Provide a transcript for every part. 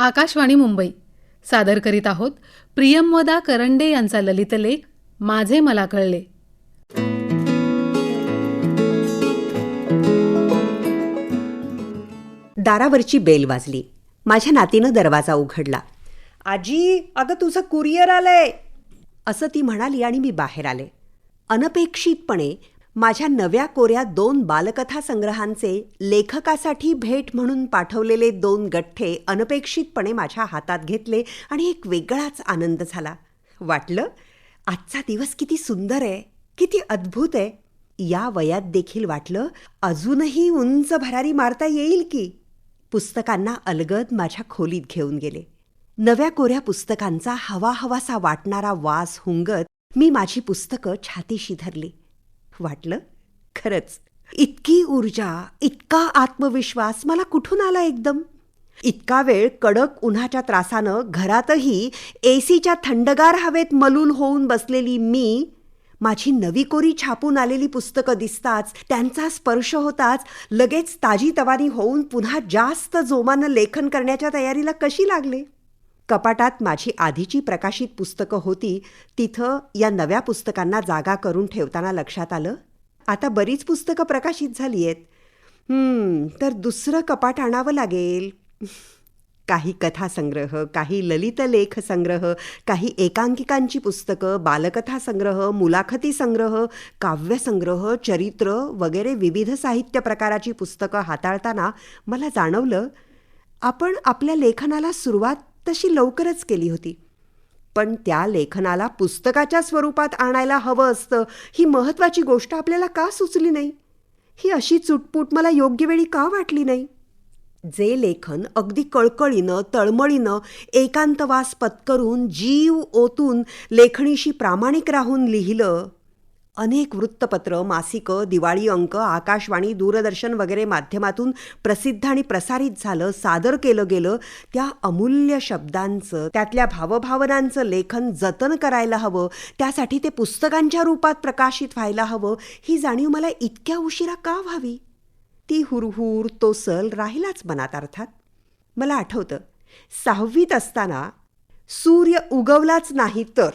आकाशवाणी मुंबई. सादर करीत आहोत प्रियमवदा करंडे यांचा ललित लेख माझे मला कळले. दारावरची बेल वाजली. माझ्या नातीनं दरवाजा उघडला. आजी अगं तुझं कुरिअर आलंय. असं ती म्हणाली आणि मी बाहेर आले. अनपेक्षितपणे माझ्या नव्या कोऱ्या दोन बालकथा संग्रहांचे लेखकासाठी भेट म्हणून पाठवलेले दोन गठ्ठे अनपेक्षितपणे माझ्या हातात घेतले आणि एक वेगळाच आनंद झाला. वाटलं आजचा दिवस किती सुंदर आहे किती अद्भुत आहे. या वयात देखील वाटलं अजूनही उंच भरारी मारता येईल की? पुस्तकांना अलगद माझ्या खोलीत घेऊन गेले. नव्या कोऱ्या पुस्तकांचा हवाहवासा वाटणारा वास हुंगत मी माझी पुस्तकं छातीशी धरली. वाटलं? खरंच. इतकी ऊर्जा इतका आत्मविश्वास मला कुठून आला एकदम? इतका वेळ कडक उन्हाच्या त्रासानं घरातही ए सीच्या थंडगार हवेत मलूल होऊन बसलेली मी माझी नवी कोरी छापून आलेली पुस्तकं दिसताच त्यांचा स्पर्श होताच लगेच ताजी तवानी होऊन पुन्हा जास्त जोमानं लेखन करण्याच्या तयारीला कशी लागले? कपाटात माझी आधीची प्रकाशित पुस्तकं होती तिथं या नव्या पुस्तकांना जागा करून ठेवताना लक्षात आलं. आता बरीच पुस्तकं प्रकाशित झाली आहेत तर दुसरं कपाट आणावं लागेल. काही कथासंग्रह काही ललित लेख संग्रह काही एकांकिकांची पुस्तकं बालकथा संग्रह मुलाखती संग्रह काव्यसंग्रह चरित्र वगैरे विविध साहित्य प्रकाराची पुस्तकं हाताळताना मला जाणवलं आपण आपल्या लेखनाला सुरुवात तशी लवकरच केली होती. पण त्या लेखनाला पुस्तकाच्या स्वरूपात आणायला हवं असतं ही महत्त्वाची गोष्ट आपल्याला का सुचली नाही? ही अशी चुटपूट मला योग्य वेळी का वाटली नाही? जे लेखन अगदी कळकळीनं तळमळीनं एकांतवास पत्करून जीव ओतून लेखणीशी प्रामाणिक राहून लिहिलं अनेक वृत्तपत्र मासिकं दिवाळी अंक आकाशवाणी दूरदर्शन वगैरे माध्यमातून प्रसिद्ध आणि प्रसारित झालं सादर केलं गेलं. त्या अमूल्य शब्दांचं त्यातल्या भावभावनांचं लेखन जतन करायला हवं. त्यासाठी ते पुस्तकांच्या रूपात प्रकाशित व्हायला हवं. ही जाणीव मला इतक्या उशिरा का व्हावी? ती हुरहुर तो सल राहिलाच मनात अर्थात. मला आठवतं सहावीत असताना सूर्य उगवलाच नाही तर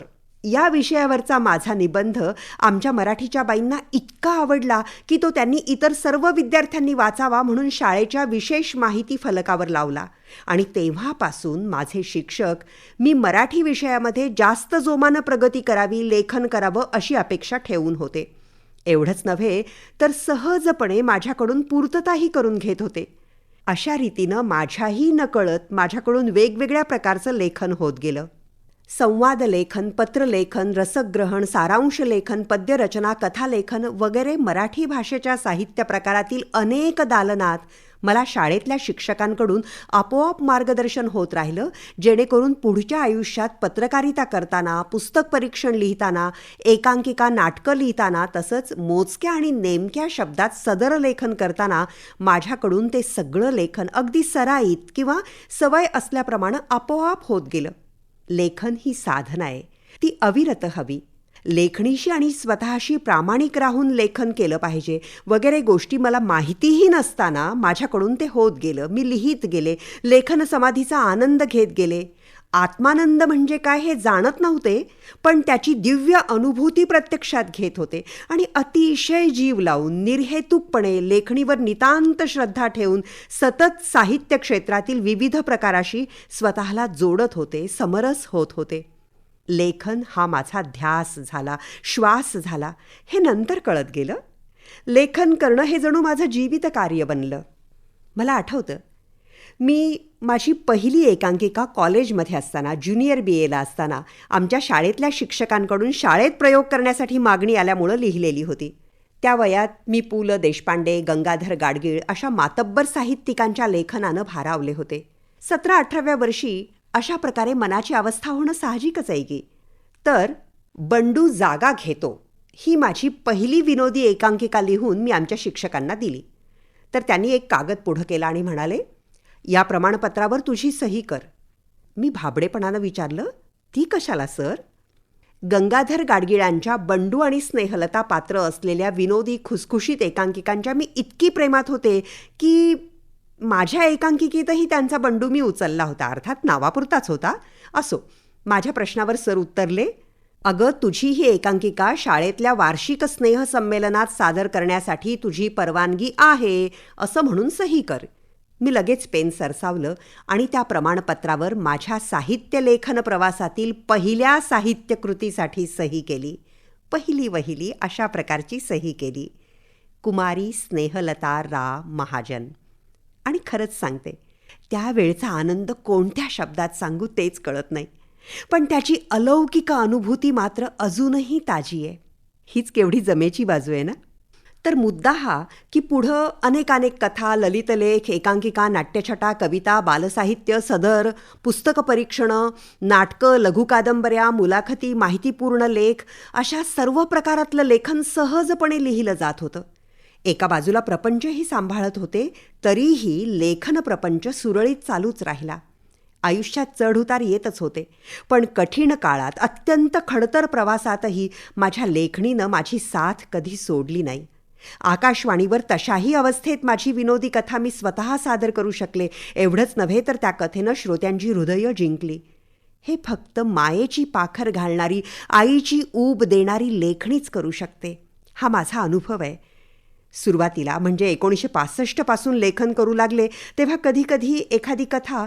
या विषयावरचा माझा निबंध आमच्या मराठीच्या बाईंना इतका आवडला की तो त्यांनी इतर सर्व विद्यार्थ्यांनी वाचावा म्हणून शाळेच्या विशेष माहिती फलकावर लावला. आणि तेव्हापासून माझे शिक्षक मी मराठी विषयामध्ये जास्त जोमानं प्रगती करावी लेखन करावं अशी अपेक्षा ठेवून होते. एवढंच नव्हे तर सहजपणे माझ्याकडून पूर्तताही करून घेत होते. अशा रीतीनं माझ्याही नकळत माझ्याकडून वेगवेगळ्या प्रकारचं लेखन होत गेलं. संवाद लेखन पत्रलेखन रसग्रहण सारांश लेखन पद्यरचना कथालेखन वगैरे मराठी भाषेच्या साहित्य प्रकारातील अनेक दालनात मला शाळेतल्या शिक्षकांकडून आपोआप मार्गदर्शन होत राहिलं जेणेकरून पुढच्या आयुष्यात पत्रकारिता करताना पुस्तक परीक्षण लिहिताना एकांकिका नाटकं लिहिताना तसंच मोजक्या आणि नेमक्या शब्दात सदर लेखन करताना माझ्याकडून ते सगळं लेखन अगदी सराईत किंवा सवय असल्याप्रमाणे आपोआप होत गेलं. लेखन ही साधना आहे. ती अविरत हवी. लेखणीशी आणि स्वतःशी प्रामाणिक राहून लेखन केलं पाहिजे वगैरे गोष्टी मला माहितीही नसताना माझ्याकडून ते होत गेलं. मी लिहित गेले. लेखन समाधीचा आनंद घेत गेले. आत्मानंद म्हणजे काय हे जाणत नव्हते पण त्याची दिव्य अनुभूती प्रत्यक्षात घेत होते आणि अतिशय जीव लावून निर्हेतुकपणे लेखणीवर नितांत श्रद्धा ठेवून सतत साहित्य क्षेत्रातील विविध प्रकाराशी स्वतःला जोडत होते समरस होत होते. लेखन हा माझा ध्यास झाला श्वास झाला. हे नंतर कळत गेलं. लेखन करणं हे जणू माझं जीवित कार्य बनलं. मला आठवतं मी माझी पहिली एकांकिका कॉलेजमध्ये असताना ज्युनियर बी एला असताना आमच्या शाळेतल्या शिक्षकांकडून शाळेत प्रयोग करण्यासाठी मागणी आल्यामुळं लिहिलेली होती. त्या वयात मी पु. ल. देशपांडे गंगाधर गाडगीळ अशा मातब्बर साहित्यिकांच्या लेखनानं भारावले होते. सतरा अठराव्या वर्षी अशा प्रकारे मनाची अवस्था होणं साहजिकच आहे की? तर बंडू जागा घेतो ही माझी पहिली विनोदी एकांकिका लिहून मी आमच्या शिक्षकांना दिली. तर त्यांनी एक कागद पुढं केला आणि म्हणाले या प्रमाणपत्रावर तुझी सही कर. मी भाबडेपणानं विचारलं ती कशाला सर? गंगाधर गाडगिळांच्या बंडू आणि स्नेहलता पात्र असलेल्या विनोदी खुसखुशीत एकांकिकांच्या मी इतकी प्रेमात होते की माझ्या एकांकिकेतही त्यांचा बंडू मी उचलला होता अर्थात नावापुरताच होता. असो माझ्या प्रश्नावर सर उत्तरले अगं तुझी ही एकांकिका शाळेतल्या वार्षिक स्नेहसंमेलनात सादर करण्यासाठी तुझी परवानगी आहे असं म्हणून सही कर. मी लगेच पेन सरसावलं आणि त्या प्रमाणपत्रावर माझ्या साहित्य लेखन प्रवासातील पहिल्या साहित्यकृतीसाठी सही केली. पहिली वहिली अशा प्रकारची सही केली. कुमारी स्नेहलता रा महाजन. आणि खरंच सांगते त्यावेळचा आनंद कोणत्या शब्दात सांगू तेच कळत नाही. पण त्याची अलौकिक अनुभूती मात्र अजूनही ताजी आहे. हीच केवढी जमेची बाजू आहे ना? तर मुद्दा हा की पुढं अनेकानेक कथा ललितलेख एकांकिका नाट्यछटा कविता बालसाहित्य सदर पुस्तकं परीक्षणं नाटकं लघुकादंबऱ्या मुलाखती माहितीपूर्ण लेख अशा सर्व प्रकारातलं लेखन सहजपणे लिहिलं जात होतं. एका बाजूला प्रपंचही सांभाळत होते तरीही लेखन प्रपंच सुरळीत चालूच राहिला. आयुष्यात चढउतार येतच होते. पण कठीण काळात अत्यंत खडतर प्रवासातही माझ्या लेखणीनं माझी साथ कधी सोडली नाही. आकाशवाणीवर तशाही अवस्थेत माझी विनोदी कथा मी स्वतः सादर करू शकले एवढंच नव्हे तर त्या कथेनं श्रोत्यांची हृदयं जिंकली. हे फक्त मायेची पाखर घालणारी आईची ऊब देणारी लेखणीच करू शकते हा माझा अनुभव आहे. सुरुवातीला म्हणजे एकोणीसशे पासष्टपासून लेखन करू लागले तेव्हा कधीकधी एखादी कथा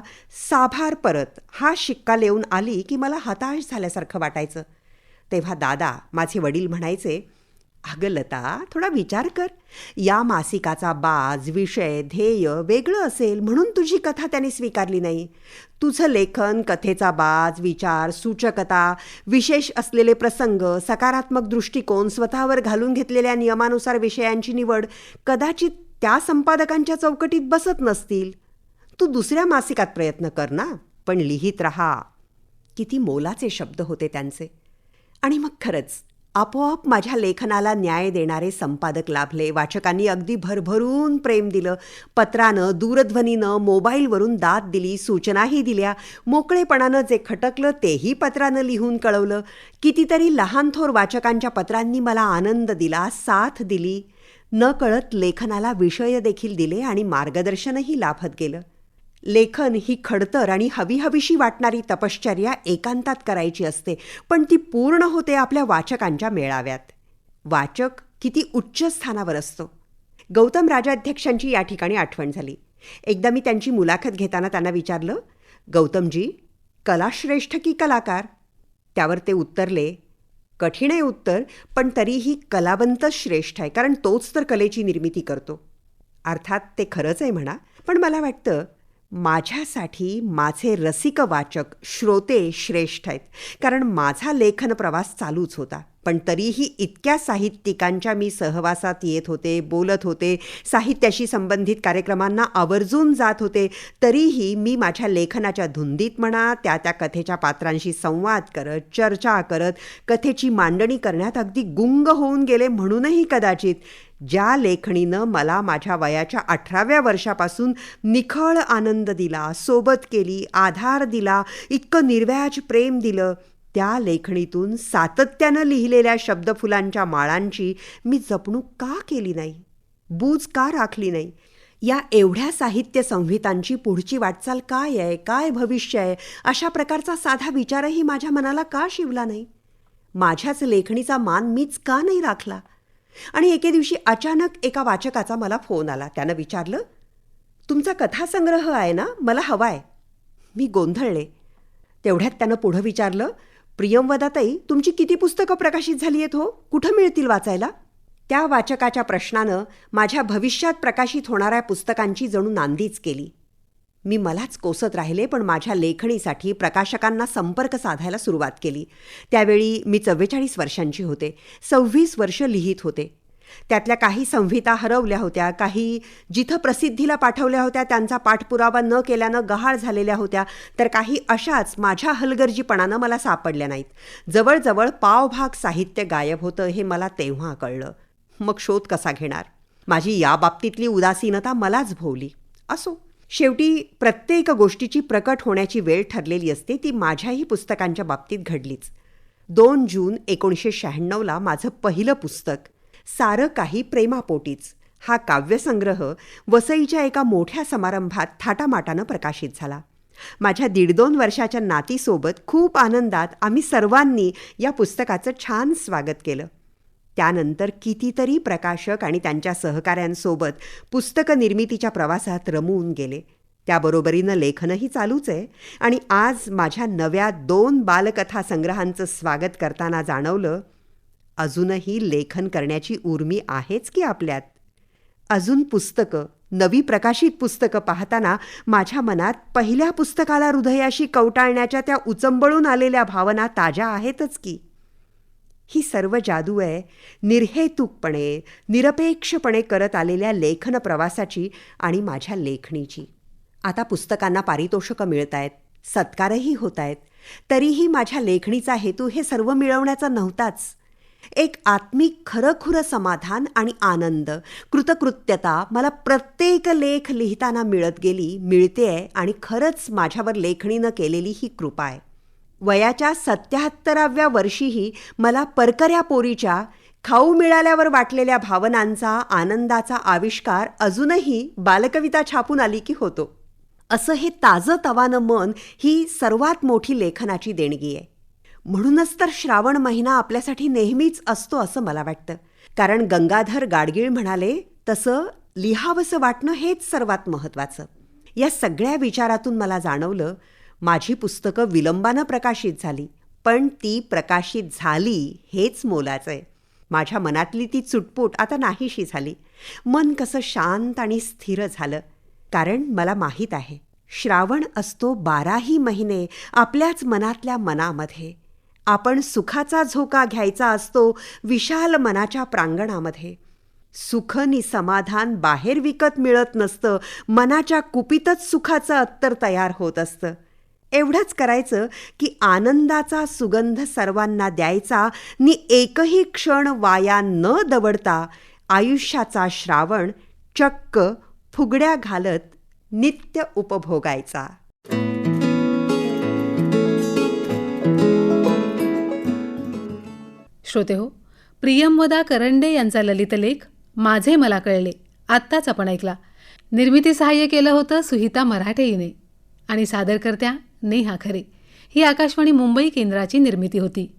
साभार परत हा शिक्का लेऊन आली की मला हताश झाल्यासारखं वाटायचं. तेव्हा दादा माझे वडील म्हणायचे अगं लता थोडा विचार कर. या मासिकाचा बाज विषय ध्येय वेगळं असेल म्हणून तुझी कथा त्याने स्वीकारली नाही. तुझं लेखन कथेचा बाज विचार सूचकता विशेष असलेले प्रसंग सकारात्मक दृष्टिकोन स्वतःवर घालून घेतलेल्या नियमानुसार विषयांची निवड कदाचित त्या संपादकांच्या चौकटीत बसत नसतील. तू दुसऱ्या मासिकात प्रयत्न कर ना पण लिहित राहा. किती मोलाचे शब्द होते त्यांचे. आणि मग खरंच आपोआप माझ्या लेखनाला न्याय देणारे संपादक लाभले. वाचकांनी अगदी भरभरून प्रेम दिलं. पत्रानं दूरध्वनीनं मोबाईलवरून दाद दिली सूचनाही दिल्या. मोकळेपणानं जे खटकलं तेही पत्रानं लिहून कळवलं. कितीतरी लहान थोर वाचकांच्या पत्रांनी मला आनंद दिला साथ दिली. न कळत लेखनाला विषय देखील दिले आणि मार्गदर्शनही लाभत गेलं. लेखन ही खडतर आणि हवीहवीशी वाटणारी तपश्चर्या एकांतात करायची असते पण ती पूर्ण होते आपल्या वाचकांच्या मेळाव्यात. वाचक किती उच्च स्थानावर असतो? गौतम राजाध्यक्षांची या ठिकाणी आठवण झाली. एकदा मी त्यांची मुलाखत घेताना त्यांना विचारलं गौतमजी कलाश्रेष्ठ की कलाकार? त्यावर ते उत्तरले कठीण आहे उत्तर पण तरीही कलावंतच श्रेष्ठ आहे कारण तोच तर कलेची निर्मिती करतो. अर्थात ते खरंच आहे म्हणा पण मला वाटतं माझ्यासाठी माझे रसिक वाचक श्रोते श्रेष्ठ आहेत. कारण माझा लेखन प्रवास चालूच होता. पण तरीही इतक्या साहित्यिकांच्या मी सहवासात येत होते बोलत होते साहित्याशी संबंधित कार्यक्रमांना आवर्जून जात होते तरीही मी माझ्या लेखनाच्या धुंदीत म्हणा त्या त्या कथेच्या पात्रांशी संवाद करत चर्चा करत कथेची मांडणी करण्यात अगदी गुंग होऊन गेले म्हणूनही कदाचित ज्या लेखणीनं मला माझ्या वयाच्या अठराव्या वर्षापासून निखळ आनंद दिला सोबत केली आधार दिला इतकं निर्व्याज प्रेम दिलं त्या लेखणीतून सातत्यानं लिहिलेल्या शब्दफुलांच्या माळांची मी जपणूक का केली नाही? बूज का राखली नाही? या एवढ्या साहित्य संहितांची पुढची वाटचाल काय आहे? काय भविष्य आहे? अशा प्रकारचा साधा विचारही माझ्या मनाला का शिवला नाही? माझ्याच लेखणीचा मान मीच का नाही राखला? आणि एके दिवशी अचानक एका वाचकाचा मला फोन आला. त्यानं विचारलं तुमचा कथासंग्रह आहे ना? मला हवा आहे मी गोंधळले. तेवढ्यात त्यानं पुढं विचारलं प्रियमवदाताई तुमची किती पुस्तकं प्रकाशित झाली आहेत हो? कुठं मिळतील वाचायला? त्या वाचकाच्या प्रश्नानं माझ्या भविष्यात प्रकाशित होणाऱ्या पुस्तकांची जणू नांदीच केली. मी मलाच कोसत राहिले पण माझ्या लेखणीसाठी प्रकाशकांना संपर्क साधायला सुरुवात केली. त्यावेळी मी चव्वेचाळीस वर्षांची होते. सव्वीस वर्ष लिहित होते. त्यातल्या काही संहिता हरवल्या होत्या काही जिथं प्रसिद्धीला पाठवल्या होत्या त्यांचा पाठपुरावा न केल्यानं गहाळ झालेल्या होत्या तर काही अशाच माझ्या हलगर्जीपणानं मला सापडल्या नाहीत. जवळजवळ पावभाग साहित्य गायब होतं हे मला तेव्हा कळलं. मग शोध कसा घेणार? माझी या बाबतीतली उदासीनता मलाच भोवली. असो. शेवटी प्रत्येक गोष्टीची प्रकट होण्याची वेळ ठरलेली असते ती माझ्याही पुस्तकांच्या बाबतीत घडलीच. दोन जून एकोणीसशे शहाण्णवला माझं पहिलं पुस्तक सारं काही प्रेमापोटीच. हा काव्यसंग्रह वसईच्या एका मोठ्या समारंभात थाटामाटानं प्रकाशित झाला. माझ्या दीड दोन वर्षाच्या नातीसोबत खूप आनंदात आम्ही सर्वांनी या पुस्तकाचं छान स्वागत केलं. त्यानंतर कितीतरी प्रकाशक आणि त्यांच्या सहकाऱ्यांसोबत पुस्तक निर्मितीच्या प्रवासात रमवून गेले. त्याबरोबरीनं लेखनही चालूच आहे आणि आज माझ्या नव्या दोन बालकथा संग्रहांचं स्वागत करताना जाणवलं अजूनही लेखन करण्याची उर्मी आहेच की आपल्यात? अजून पुस्तकं नवी प्रकाशित पुस्तकं पाहताना माझ्या मनात पहिल्या पुस्तकाला हृदयाशी कवटाळण्याच्या त्या उचंबळून आलेल्या भावना ताज्या आहेतच की. ही सर्व जादू आहे निर्हेतुकपणे निरपेक्षपणे करत आलेल्या लेखन प्रवासाची आणि माझ्या लेखणीची. आता पुस्तकांना पारितोषिकं मिळत आहेत सत्कारही होत आहेत तरीही माझ्या लेखणीचा हेतू हे सर्व मिळवण्याचा नव्हताच. एक आत्मिक खरंखुरं समाधान आणि आनंद. कृतकृत्यता मला प्रत्येक लेख लिहिताना मिळत गेली मिळतेय आणि खरंच माझ्यावर लेखणीनं केलेली ही कृपा आहे. वयाच्या सत्याहत्तराव्या वर्षीही मला परकऱ्या पोरीच्या खाऊ मिळाल्यावर वाटलेल्या भावनांचा आनंदाचा आविष्कार अजूनही बालकविता छापून आली की होतो. असं हे ताजं तवानं मन ही सर्वात मोठी लेखनाची देणगी आहे. म्हणूनच तर श्रावण महिना आपल्यासाठी नेहमीच असतो असं मला वाटतं. कारण गंगाधर गाडगीळ म्हणाले तसं लिहावंसं वाटणं हेच सर्वात महत्त्वाचं. या सगळ्या विचारातून मला जाणवलं माझी पुस्तकं विलंबानं प्रकाशित झाली पण ती प्रकाशित झाली हेच मोलाचं आहे. माझ्या मनातली ती चुटपूट आता नाहीशी झाली. मन कसं शांत आणि स्थिर झालं. कारण मला माहीत आहे श्रावण असतो बाराही महिने आपल्याच मनातल्या मनामध्ये. आपण सुखाचा झोका घ्यायचा असतो विशाल मनाच्या प्रांगणामध्ये. सुख नि समाधान बाहेर विकत मिळत नसतं मनाच्या कुपीतच सुखाचं अत्तर तयार होत असतं. एवढंच करायचं की आनंदाचा सुगंध सर्वांना द्यायचा नि एकही क्षण वाया न दवडता आयुष्याचा श्रावण चक्क फुगड्या घालत नित्य उपभोगायचा. श्रोते हो प्रियमवदा करंडे यांचा ललितलेख माझे मला कळले. आत्ताच आपण ऐकला. निर्मिती सहाय्य केलं होतं सुहिता मराठे हिने आणि सादरकर्त्या नेहा खरे. ही आकाशवाणी मुंबई केंद्राची निर्मिती होती.